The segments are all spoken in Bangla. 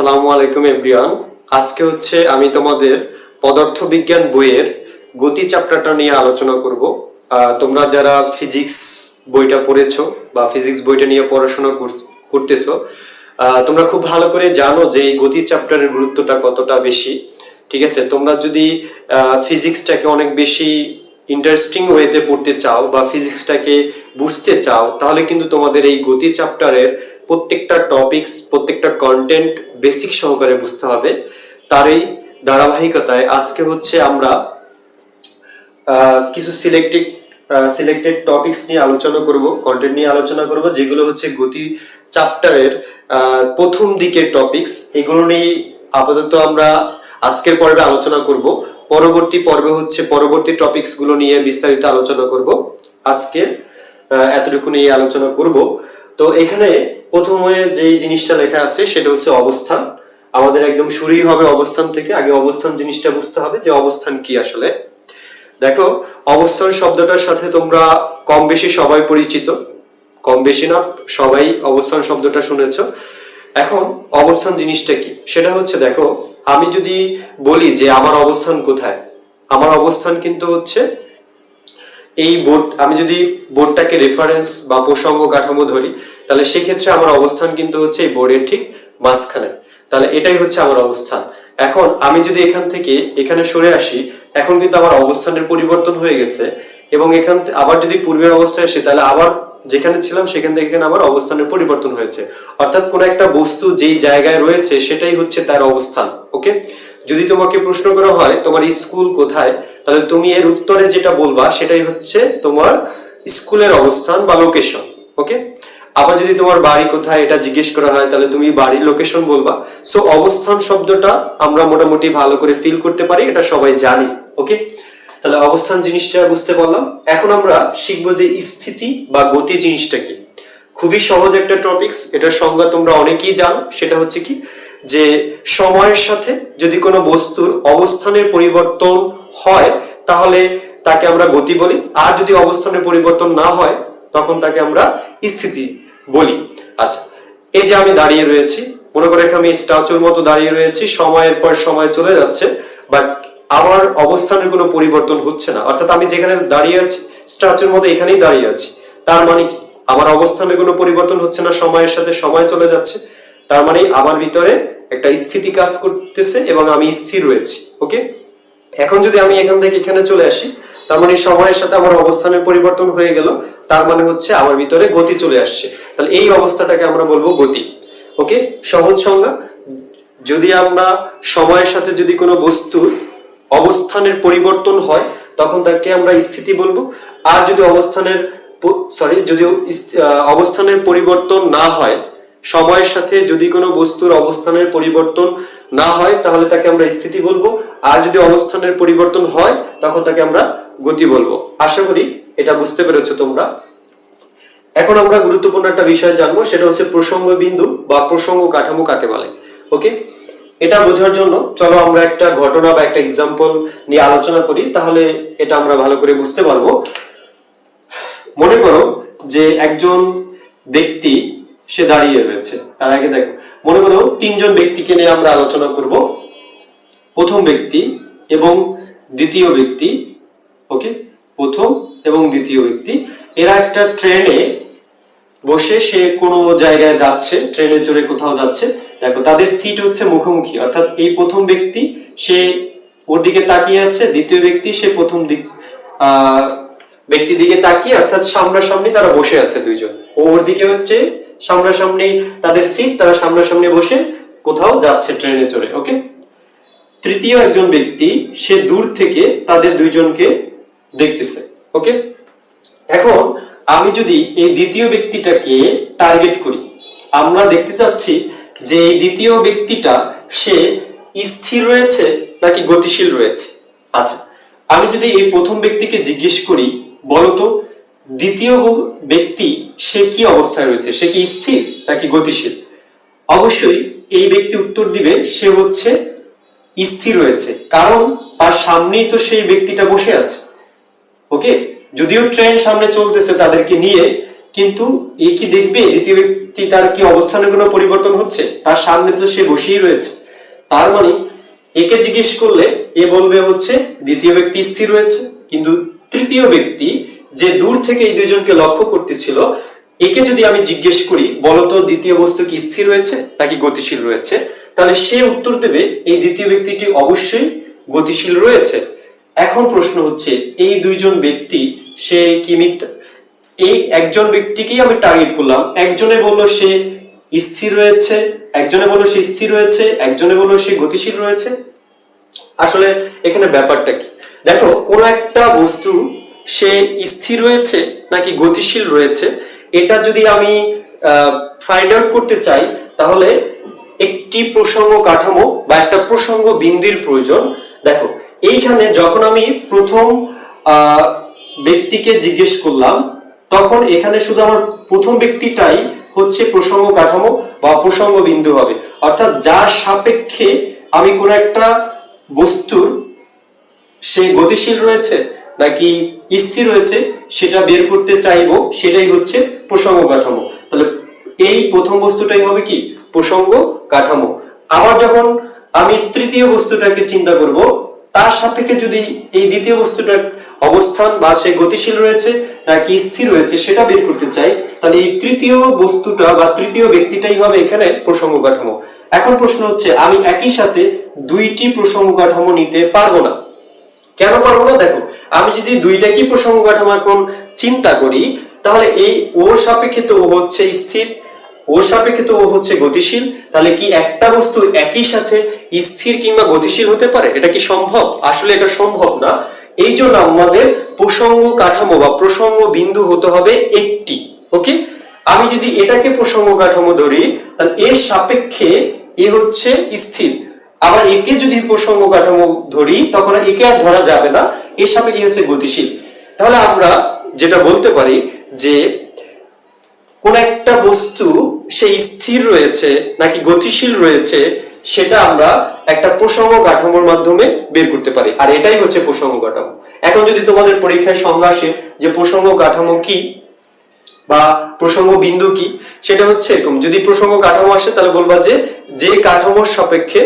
আসসালামু আলাইকুম, এভরিওয়ান। আজকে হচ্ছে আমি তোমাদের পদার্থবিজ্ঞান বইয়ের গতি চ্যাপ্টারটা নিয়ে আলোচনা করব। তোমরা যারা ফিজিক্স বইটা পড়েছো বা ফিজিক্স বইটা নিয়ে পড়াশোনা কর- করতেছো তোমরা খুব ভালো করে জানো যে এই গতি চ্যাপ্টারের গুরুত্বটা কতটা বেশি। ঠিক আছে? তোমরা যদি ফিজিক্সটাকে অনেক বেশি ইন্টারেস্টিং ওয়েতে পড়তে চাও বা ফিজিক্সটাকে বুঝতে চাও, তাহলে কিন্তু তোমাদের এই গতি চ্যাপ্টারের প্রত্যেকটা টপিকস প্রত্যেকটা কন্টেন্ট বেসিক সহকারে বুঝতে হবে। তার এই ধারাবাহিকতায় আজকে হচ্ছে আমরা কিছু সিলেক্টেড সিলেক্টেড টপিকস নিয়ে আলোচনা করব কন্টেন্ট নিয়ে আলোচনা করব, যেগুলো হচ্ছে গতি চ্যাপ্টারের প্রথম দিকের টপিকস এগুলো নিয়ে আপাতত আমরা আজকের পর্বে আলোচনা করব। পরবর্তী পর্বে হচ্ছে পরবর্তী টপিকসগুলো নিয়ে বিস্তারিত আলোচনা করব। আজকে এতটুকু নিয়ে আলোচনা করব। তো এখানে প্রথমে যে জিনিসটা লেখা আছে সেটা হচ্ছে অবস্থান। আমাদের একদম শুরুই হবে অবস্থান থেকে। আগে অবস্থান জিনিসটা বুঝতে হবে যে অবস্থান কি আসলে। দেখো, অবস্থান শব্দটার সাথে তোমরা কম বেশি সবাই পরিচিত। কম বেশি না, সবাই অবস্থান শব্দটা শুনেছ। এখন অবস্থান জিনিসটা কি? সেটা হচ্ছে, দেখো আমি যদি বলি যে আমার অবস্থান কোথায়? আমার অবস্থান কিন্তু হচ্ছে এই বোর্ড, আমি যদি বোর্ডটাকে রেফারেন্স বা প্রসঙ্গ কাঠামো ধরি, তাহলে সেক্ষেত্রে আমার অবস্থান কিন্তু হচ্ছে এই বোর্ডের ঠিক মাঝখানে। তাহলে এটাই হচ্ছে আমার অবস্থান। এখন আমি যদি এখান থেকে এখানে সরে আসি, এখন কিন্তু আমার অবস্থানের পরিবর্তন হয়ে গেছে এবং এখান আবার যদি পূর্বের অবস্থায় আসি, তাহলে আবার যেখানে ছিলাম, সেখান থেকে এখানে আমার অবস্থানের পরিবর্তন হয়েছে। অর্থাৎ কোন একটা বস্তু যেই জায়গায় রয়েছে, সেটাই হচ্ছে তার অবস্থান ওকে যদি তোমাকে প্রশ্ন করা হয়, তোমার স্কুল কোথায়? তাহলে তুমি এর উত্তরে যেটা বলবা, সেটাই হচ্ছে তোমার স্কুলের অবস্থান বা লোকেশন ওকে আবার যদি তোমার বাড়ি কোথায়, এটা জিজ্ঞেস করা হয়, তাহলে তুমি বাড়ির লোকেশন বলবা। সো অবস্থান শব্দটা আমরা মোটামুটি ভালো করে ফিল করতে পারি, এটা সবাই জানি ওকে তাহলে অবস্থান জিনিসটা বুঝতে পারলাম। এখন আমরা শিখব যে স্থিতি বা গতি জিনিসটা কি। খুবই সহজ একটা টপিকস এটার সংজ্ঞা তোমরা অনেকেই জানো, সেটা হচ্ছে কি যে সময়ের সাথে যদি কোনো বস্তুর অবস্থানের পরিবর্তন হয়, তাহলে তাকে আমরা গতি বলি। আর যদি অবস্থানের পরিবর্তন না হয়, তখন তাকে আমরা স্থিতি বলি। আচ্ছা এই যে আমি দাঁড়িয়ে রয়েছি, মনে করে আমি স্ট্যাচুর মতো দাঁড়িয়ে রয়েছি, সময়ের পর সময় চলে যাচ্ছে, বাট আমার অবস্থানের কোনো পরিবর্তন হচ্ছে না। অর্থাৎ আমি যেখানে দাঁড়িয়ে আছি স্ট্যাচুর মতো এখানেই দাঁড়িয়ে আছি। তার মানে কি? আমার অবস্থানের কোনো পরিবর্তন হচ্ছে না, সময়ের সাথে সময় চলে যাচ্ছে। তার মানে আমার ভিতরে একটা স্থিতি কাজ করতেছে এবং আমি স্থির রয়েছি, ওকে? এখন যদি আমি এখান থেকে এখানে চলে আসি, তার মানে সময়ের সাথে আমার অবস্থানের পরিবর্তন হয়ে গেল, তার মানে হচ্ছে আমার ভিতরে গতি চলে আসছে। তাহলে এই অবস্থাটাকে আমরা বলব গতি, ওকে? সহজ সংজ্ঞা, যদি আমরা সময়ের সাথে যদি কোনো বস্তুর অবস্থানের পরিবর্তন হয়, তখন তাকে আমরা স্থিতি বলব। আর যদি অবস্থানের সরি যদি অবস্থানের পরিবর্তন না হয়, সময়ের সাথে যদি কোনো বস্তুর অবস্থানের পরিবর্তন না হয়, তাহলে তাকে আমরা স্থিতি বলব। আর যদি অবস্থানের পরিবর্তন হয়, তখন তাকে আমরা গতি বলব। আশা করি এটা বুঝতে পেরেছ তোমরা। এখন আমরা গুরুত্বপূর্ণ একটা বিষয় জানব, সেটা হচ্ছে প্রসঙ্গ বিন্দু বা প্রসঙ্গ কাঠামো কাকে বলে। ওকে এটা বোঝার জন্য চলো আমরা একটা ঘটনা বা একটা এক্সাম্পল নিয়ে আলোচনা করি, তাহলে এটা আমরা ভালো করে বুঝতে পারব। মনে করো যে একজন ব্যক্তি সে দাঁড়িয়ে রয়েছে, তার আগে দেখো, মনে করো তিনজন ব্যক্তিকে নিয়ে আমরা আলোচনা করব। প্রথম ব্যক্তি এবং দ্বিতীয় ব্যক্তি, ওকে? প্রথম এবং দ্বিতীয় ব্যক্তি, এরা একটা ট্রেনে বসে সে কোনো জায়গায় যাচ্ছে, ট্রেনে চড়ে কোথাও যাচ্ছে। দেখো, তাদের সিট হচ্ছে মুখোমুখি। অর্থাৎ এই প্রথম ব্যক্তি, সে ওর দিকে তাকিয়ে আছে, দ্বিতীয় ব্যক্তি, সে প্রথম দিক ব্যক্তি দিকে তাকিয়ে, অর্থাৎ সামনাসামনি তারা বসে আছে দুইজন। ওর দিকে হচ্ছে, সামনাসামনি তাদের সিট তারা সামনাসামনি বসে কোথাও যাচ্ছে ট্রেনে চড়ে ওকে তৃতীয় একজন ব্যক্তি, সে দূর থেকে তাদের দুইজনকে দেখতেছে ওকে এখন আমি যদি এই দ্বিতীয় ব্যক্তিটাকে টার্গেট করি, আমরা দেখতে চাচ্ছি যে এই দ্বিতীয় ব্যক্তিটা, সে স্থির রয়েছে নাকি গতিশীল রয়েছে? আচ্ছা আমি যদি এই প্রথম ব্যক্তিকে জিজ্ঞেস করি বলতো দ্বিতীয় ব্যক্তি সে কি অবস্থায় রয়েছে? সে কি স্থির নাকি গতিশীল? অবশ্যই এই ব্যক্তি উত্তর দিবে, সে হচ্ছে স্থির রয়েছে, কারণ তার সামনেই তো সেই ব্যক্তিটা বসে আছে। ওকে? যদিও ট্রেন সামনে চলতেছে তাদেরকে নিয়ে কিন্তু এ কি দেখবে? দ্বিতীয় ব্যক্তি তার কি অবস্থানের কোনো পরিবর্তন হচ্ছে? তার সামনে তো সে বসেই রয়েছে। তার মানে একে জিজ্ঞেস করলে, এ বলবে হচ্ছে, দ্বিতীয় ব্যক্তি স্থির রয়েছে। কিন্তু তৃতীয় ব্যক্তি যে দূর থেকে এই দুইজনকে লক্ষ্য করতেছিল, একে যদি আমি জিজ্ঞেস করি বলতো দ্বিতীয় বস্তু কি স্থির রয়েছে নাকি গতিশীল রয়েছে? তাহলে সে উত্তর দেবে, এই দ্বিতীয় ব্যক্তিটি অবশ্যই গতিশীল রয়েছে। এখন প্রশ্ন হচ্ছে, এই দুইজন ব্যক্তি সে কি মিথ্যা এই একজন ব্যক্তিকেই আমি টার্গেট করলাম। একজনে বলল সে স্থির রয়েছে, একজনে বলল সে স্থির রয়েছে, একজনে বলল সে গতিশীল রয়েছে। আসলে এখানে ব্যাপারটা কি? দেখো, কোন একটা বস্তু সে স্থির রয়েছে নাকি গতিশীল রয়েছে, এটা যদি আমি ফাইন্ড আউট করতে চাই, তাহলে একটি প্রসঙ্গ কাঠামো বা একটা প্রসঙ্গ বিন্দির প্রয়োজন। দেখো, এইখানে যখন আমি প্রথম ব্যক্তিকে জিজ্ঞেস করলাম তখন এখানে শুধু আমার প্রথম ব্যক্তিটাই হচ্ছে প্রসঙ্গ কাঠামো বা প্রসঙ্গ বিন্দু হবে। অর্থাৎ যার সাপেক্ষে আমি কোন একটা বস্তুর সে গতিশীল রয়েছে নাকি স্থির রয়েছে, সেটা বের করতে চাইব, সেটাই হচ্ছে প্রসঙ্গ কাঠামো। তাহলে এই প্রথম বস্তুটাই হবে কি? প্রসঙ্গ কাঠামো। আবার যখন আমি তৃতীয় বস্তুটাকে চিন্তা করব তার সাপেক্ষে যদি এই দ্বিতীয় বস্তুটার অবস্থান বা সে গতিশীল রয়েছে, নাকি স্থির রয়েছে, সেটা বের করতে চাই, তাহলে এই তৃতীয় বস্তুটা বা তৃতীয় ব্যক্তিটাই হবে এখানে প্রসঙ্গ কাঠামো। এখন প্রশ্ন হচ্ছে, আমি একই সাথে দুইটি প্রসঙ্গ কাঠামো নিতে পারব না। কেন পারব না? দেখো, আমি যদি দুইটা কি প্রসঙ্গ কাঠামো এখন চিন্তা করি, তাহলে এই ওর সাপেক্ষে তো হচ্ছে স্থির ওর সাপেক্ষে তো ও হচ্ছে গতিশীল, তাহলে কি একটা বস্তু একই সাথে স্থির কিংবা গতিশীল হতে পারে? এটা কি সম্ভব? আসলে এটা সম্ভব না। এই জন্য আমাদের প্রসঙ্গ কাঠামো বা প্রসঙ্গ বিন্দু হতে হবে একটি ওকে আমি যদি এটাকে প্রসঙ্গ কাঠামো ধরি, তাহলে এর সাপেক্ষে এ হচ্ছে স্থির। আবার একে যদি প্রসঙ্গ কাঠামো ধরি, তখন একে আর ধরা যাবে না। এর সাপেক্ষে হচ্ছে গতিশীল। তাহলে আমরা যেটা বলতে পারি যে কোন একটা বস্তু সে স্থির রয়েছে নাকি গতিশীল রয়েছে, সেটা আমরা একটা প্রসঙ্গ কাঠামোর মাধ্যমে বের করতে পারি। আর এটাই হচ্ছে প্রসঙ্গ কাঠামো। এখন যদি তোমাদের পরীক্ষায় সংজ্ঞা আসে যে প্রসঙ্গ কাঠামো কি বা প্রসঙ্গ বিন্দু কি, সেটা হচ্ছে এরকম। যদি প্রসঙ্গ কাঠামো আসে, তাহলে বলবা যে যে কাঠামোর সাপেক্ষে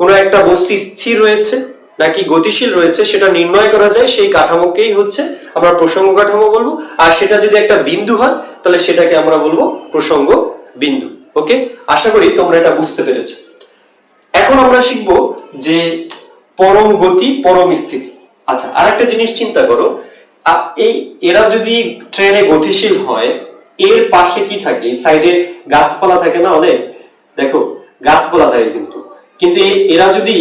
কোনো একটা বস্তু স্থির রয়েছে নাকি গতিশীল রয়েছে, সেটা নির্ণয় করা যায়, সেই কাঠামোকেই হচ্ছে আমরা প্রসঙ্গ কাঠামো বলব। আর সেটা যদি একটা বিন্দু হয়, তাহলে সেটাকে আমরা বলব প্রসঙ্গ বিন্দু। ওকে? আশা করি তোমরা এটা বুঝতে পেরেছ। এখন আমরা শিখব যে পরম গতি, পরম স্থিতি। আচ্ছা আর একটা জিনিস চিন্তা করো। এই, এরা যদি ট্রেনে গতিশীল হয়, এর পাশে কি থাকে? সাইডে গাছপালা থাকে না অনেক? দেখো, গাছপালা থাকে কিন্তু। কিন্তু এরা যদি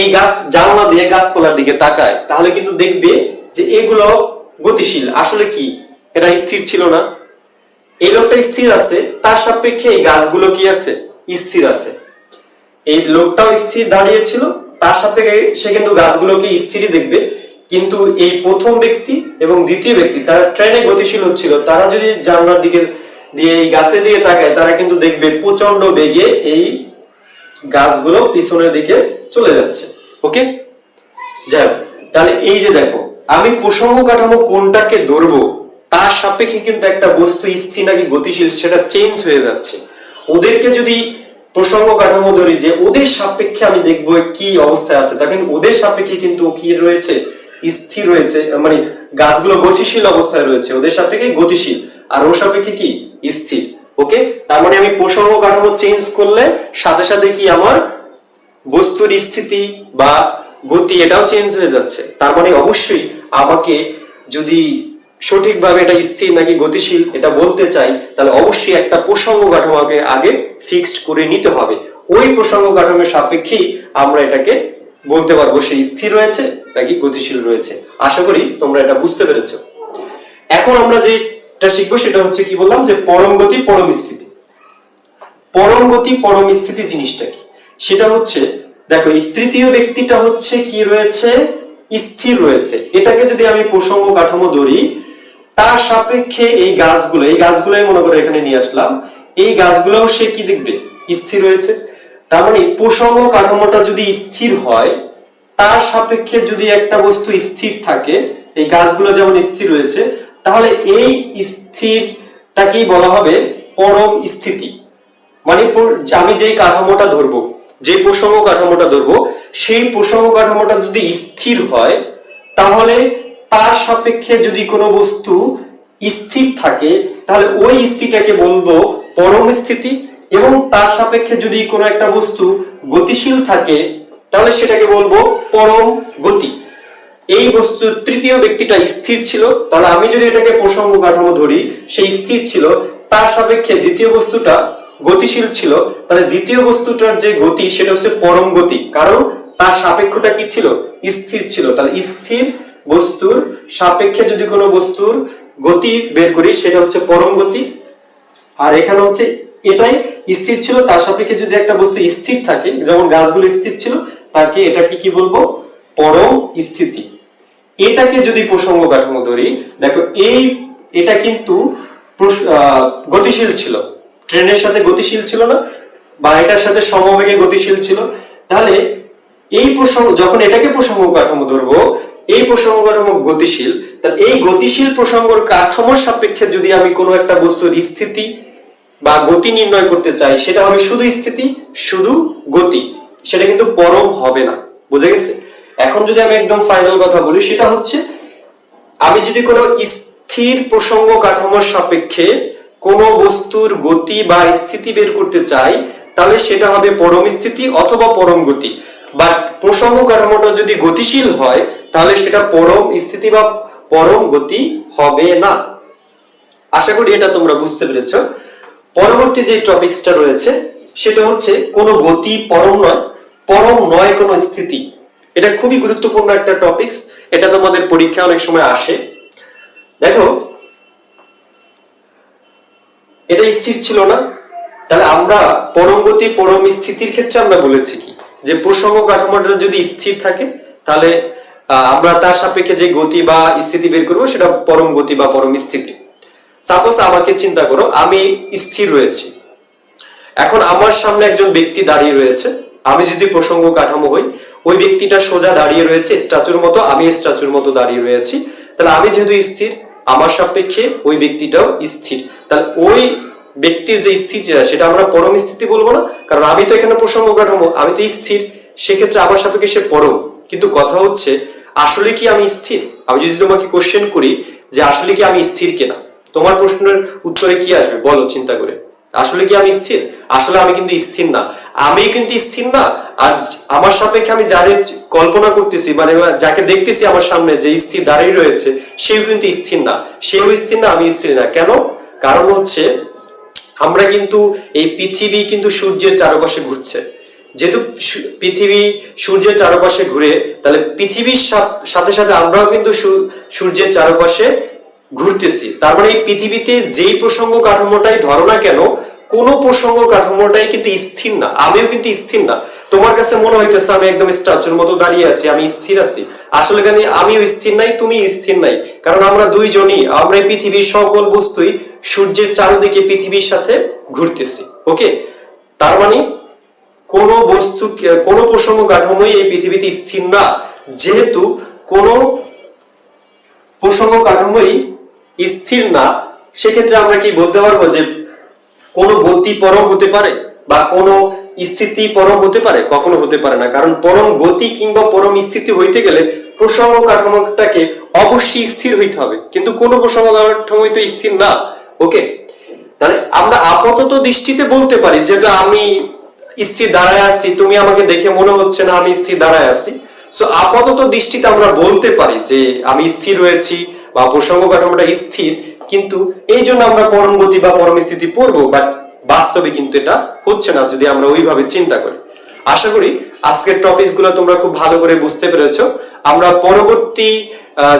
এই গাছ, জানলা দিয়ে গাছপালার দিকে তাকায়, তাহলে কিন্তু দেখবে যে এগুলো গতিশীল। আসলে কি? এটা স্থির ছিল না। এই লোকটা স্থির আছে তার সাপেক্ষে এই গাছগুলো কি আছে? স্থির আছে। এই লোকটাও স্থির দাঁড়িয়েছিল তার সাপেক্ষে সে কিন্তু গাছগুলোকে স্থিরই দেখবে। কিন্তু এই প্রথম ব্যক্তি এবং দ্বিতীয় ব্যক্তি তারা ট্রেনে গতিশীল হচ্ছিল। তারা যদি জানলার দিকে দিয়ে এই গাছের দিকে তাকায় তারা কিন্তু দেখবে প্রচণ্ড বেগে এই গাছগুলো পিছনের দিকে চলে যাচ্ছে। ওকে? যাই হোক, তাহলে এই যে দেখো আমি প্রসঙ্গ কাঠামো কোনটাকে ধরবো, তার সাপেক্ষে কিন্তু একটা বস্তু স্থির নাকি গতিশীল সেটা চেঞ্জ হয়ে যাচ্ছে। ওদেরকে যদি প্রসঙ্গ কাঠামো ধরি যে ওদের সাপেক্ষে আমি দেখব কি অবস্থায় আছে তা কিন্তু ওদের সাপেক্ষে কিন্তু কি রয়েছে? স্থির রয়েছে মানে গাছগুলো গতিশীল অবস্থায় রয়েছে, ওদের সাপেক্ষে গতিশীল, আর ওর সাপেক্ষে কি? স্থির ওকে তার মানে আমি প্রসঙ্গ কাঠামো চেঞ্জ করলে সাথে সাথে কি আমার বস্তুর স্থিতি বা গতি এটাও চেঞ্জ হয়ে যাচ্ছে। তার মানে অবশ্যই আমাকে যদি সঠিকভাবে এটা স্থির নাকি গতিশীল এটা বলতে চাই, তাহলে অবশ্যই একটা প্রসঙ্গ কাঠামোকে আগে ফিক্সড করে নিতে হবে। ওই প্রসঙ্গ কাঠামোর সাপেক্ষেই আমরা এটাকে বলতে পারব সে স্থির রয়েছে নাকি গতিশীল রয়েছে। আশা করি তোমরা এটা বুঝতে পেরেছ। এখন আমরা যেটা শিখব সেটা হচ্ছে কি বললাম যে পরম গতি, পরম স্থিতি। পরম গতি, পরম স্থিতি জিনিসটা কি? সেটা হচ্ছে, দেখো এই তৃতীয় ব্যক্তিটা হচ্ছে কি রয়েছে? স্থির রয়েছে। এটাকে যদি আমি প্রসঙ্গ কাঠামো ধরি, তার সাপেক্ষে এই গাছগুলো, এই গাছগুলোই মনে করে এখানে নিয়ে আসলাম, এই গাছগুলোও সে কি দেখবে? স্থির রয়েছে। তার মানে প্রসঙ্গ কাঠামোটা যদি স্থির হয়, তার সাপেক্ষে যদি একটা বস্তু স্থির থাকে, এই গাছগুলো যেমন স্থির রয়েছে, তাহলে এই স্থিরটাকেই বলা হবে পরম স্থিতি। মানে আমি যেই কাঠামোটা ধরবো যে প্রসঙ্গ কাঠামোটা ধরবো, সেই প্রসঙ্গ কাঠামোটা যদি স্থির হয়, তাহলে তার সাপেক্ষে যদি কোনো বস্তু স্থির থাকে, তাহলে ওই স্থিতিটাকে বলব পরম স্থিতি এবং তার সাপেক্ষে যদি কোনো একটা বস্তু গতিশীল থাকে, তাহলে সেটাকে বলব পরম গতি। এই বস্তুর তৃতীয় ব্যক্তিটা স্থির ছিল, তাহলে আমি যদি এটাকে প্রসঙ্গ কাঠামো ধরি, সেই স্থির ছিল, তার সাপেক্ষে দ্বিতীয় বস্তুটা গতিশীল ছিল, তাহলে দ্বিতীয় বস্তুটার যে গতি সেটা হচ্ছে পরম গতি। কারণ তার সাপেক্ষটা কি ছিল? স্থির ছিল। তাহলে স্থির বস্তুর সাপেক্ষে যদি কোনো বস্তুর গতি বের করি, সেটা হচ্ছে পরম গতি। আর এখানে হচ্ছে এটাই স্থির ছিল, তার সাপেক্ষে যদি একটা বস্তু স্থির থাকে, যেমন গাছগুলো স্থির ছিল, তাকে এটাকে কি বলব? পরম স্থিতি। এটাকে যদি প্রসঙ্গ কাঠামো ধরি, দেখো এই, এটা কিন্তু গতিশীল ছিল। ট্রেনের সাথে গতিশীল ছিল না, বা এটার সাথে সমবেগে গতিশীল ছিল। তাহলে এই প্রসঙ্গ, যখন এটাকে প্রসঙ্গ কাঠামো ধরবো, এই প্রসঙ্গ কাঠামো গতিশীল তাহলে এই গতিশীল প্রসঙ্গর কাঠামোর সাপেক্ষে যদি আমি কোনো একটা বস্তুর স্থিতি বা গতি নির্ণয় করতে চাই, সেটা হবে শুধু স্থিতি, শুধু গতি। সেটা কিন্তু পরম হবে না। বুঝে গেছে? এখন যদি আমি একদম ফাইনাল কথা বলি, সেটা হচ্ছে, আমি যদি কোনো স্থির প্রসঙ্গ কাঠামোর সাপেক্ষে কোনো বস্তুর গতি বা স্থিতি বের করতে চাই, তাহলে সেটা হবে পরম স্থিতি অথবা পরম গতি। বাট প্রসঙ্গ কাঠামোটা যদি গতিশীল হয়, তাহলে সেটা পরম স্থিতি বা পরম গতি হবে না। আশা করি এটা তোমরা বুঝতে পেরেছ। পরবর্তী যে টপিকসটা রয়েছে, সেটা হচ্ছে কোনো গতি পরম নয় পরম নয় কোনো স্থিতি। এটা খুবই গুরুত্বপূর্ণ একটা টপিকস, এটা তোমাদের পরীক্ষা অনেক সময় আসে। দেখো এটা স্থির ছিল না। তাহলে আমরা পরম গতি পরম স্থিতির ক্ষেত্রে আমরা বলেছি কি? যে প্রসঙ্গ কাঠামোটা যদি স্থির থাকে, তাহলে আমরা তার সাপেক্ষে যে গতি বা স্থিতি বের করব, সেটা পরম গতি বা পরম স্থিতি। সাপোজ আমাকে চিন্তা করো, আমি স্থির রয়েছি। এখন আমার সামনে একজন ব্যক্তি দাঁড়িয়ে রয়েছে। আমি যদি প্রসঙ্গ কাঠামো হই, ওই ব্যক্তিটা সোজা দাঁড়িয়ে রয়েছে, স্ট্যাচুর মতো, আমি স্ট্যাচুর মতো দাঁড়িয়ে রয়েছি। তাহলে আমি যেহেতু স্থির, আমার সাপেক্ষে ওই ব্যক্তিটাও স্থির। তাহলে ওই ব্যক্তির যে স্থিতিটা সেটা আমরা পরম স্থিতি বলব না, কারণ আমি তো এখানে প্রসঙ্গ কাঠামো, আমি তো স্থির, সেক্ষেত্রে আমার সাপেক্ষে সে পরম। কিন্তু কথা হচ্ছে, আসলে কি আমি স্থির? আমি যদি তোমাকে কোশ্চেন করি যে আসলে কি আমি স্থির কিনা, তোমার প্রশ্নের উত্তরে কি আসবে? বলো, চিন্তা করে। আসলে কি আমি স্থির? আসলে আমি কিন্তু স্থির না। আমি কিন্তু স্থির না, আর আমার সাপেক্ষে আমি যারে কল্পনা করতেছি মানে যাকে দেখতেছি আমার সামনে যে স্থির দাঁড়িয়ে রয়েছে, সেও কিন্তু স্থির না। সেও স্থির না আমি স্থির না। কেন? কারণ হচ্ছে, আমরা কিন্তু এই পৃথিবী কিন্তু সূর্যের চারপাশে ঘুরছে। যেহেতু পৃথিবী সূর্যের চারপাশে ঘুরে, তাহলে পৃথিবীর সাথে সাথে আমরাও কিন্তু সূর্যের চারপাশে ঘুরতেছি। তার মানে এই পৃথিবীতে যেই প্রসঙ্গ কাঠামোটাই ধরো না কেন, কোনো প্রসঙ্গ কাঠামোটাই কিন্তু স্থির না। আমিও কিন্তু স্থির না। তোমার কাছে মনে হইতেছে আমি একদম স্ট্যাচুর মতো দাঁড়িয়ে আছি, আমি স্থির আছি। আসলে কেন আমিও স্থির নাই তুমি স্থির নাই। কারণ আমরা দুইজনই, আমরা পৃথিবীর সকল বস্তুই সূর্যের চারদিকে পৃথিবীর সাথে ঘুরতেছি। ওকে তার মানে কোনো বস্তু, কোনো প্রসঙ্গ কাঠামোই এই পৃথিবীতে স্থির না। যেহেতু কোনো প্রসঙ্গ কাঠামোই স্থির না, সেক্ষেত্রে আমরা কি বলতে পারব যে কোনো গতি পরম হতে পারে বা কোনো স্থিতি পরম হতে পারে? কখনো হতে পারে না। কারণ পরম গতি কিংবা পরম স্থিতি হইতে গেলে প্রসঙ্গ কাঠামোটাকে অবশ্যই স্থির হইতে হবে। কিন্তু কোনো প্রসঙ্গ কাঠামোই তো স্থির না। ওকে তাহলে আমরা আপাতত দৃষ্টিতে বলতে পারি যেহেতু আমি স্থির দাঁড়ায় আছি, তুমি আমাকে দেখে মনে হচ্ছে না আমি স্থির দাঁড়ায় আছি। সো আপাতত দৃষ্টিতে আমরা বলতে পারি যে আমি স্থির রয়েছি বা প্রসঙ্গ কাঠামোটা স্থির, কিন্তু এই জন্য আমরা পরম গতি বা পরম স্থিতি পড়ব বাট বাস্তবে কিন্তু এটা হচ্ছে না, যদি আমরা ওইভাবে চিন্তা করি। আশা করি আজকের টপিকসগুলো তোমরা খুব ভালো করে বুঝতে পেরেছ। আমরা পরবর্তী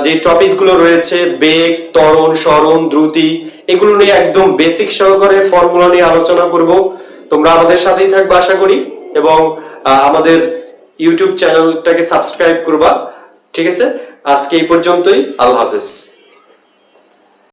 যে টপিকসগুলো রয়েছে, বেগ, ত্বরণ স্মরণ দ্রুতি, এগুলো নিয়ে একদম বেসিক সহকারে ফর্মুলা নিয়ে আলোচনা করব। তোমরা আমাদের সাথেই থাকবে, আশা করি। এবং আমাদের ইউটিউব চ্যানেলটাকে সাবস্ক্রাইব করবা। ঠিক আছে? আজকে এই পর্যন্তই। আল্লাহ হাফেজ।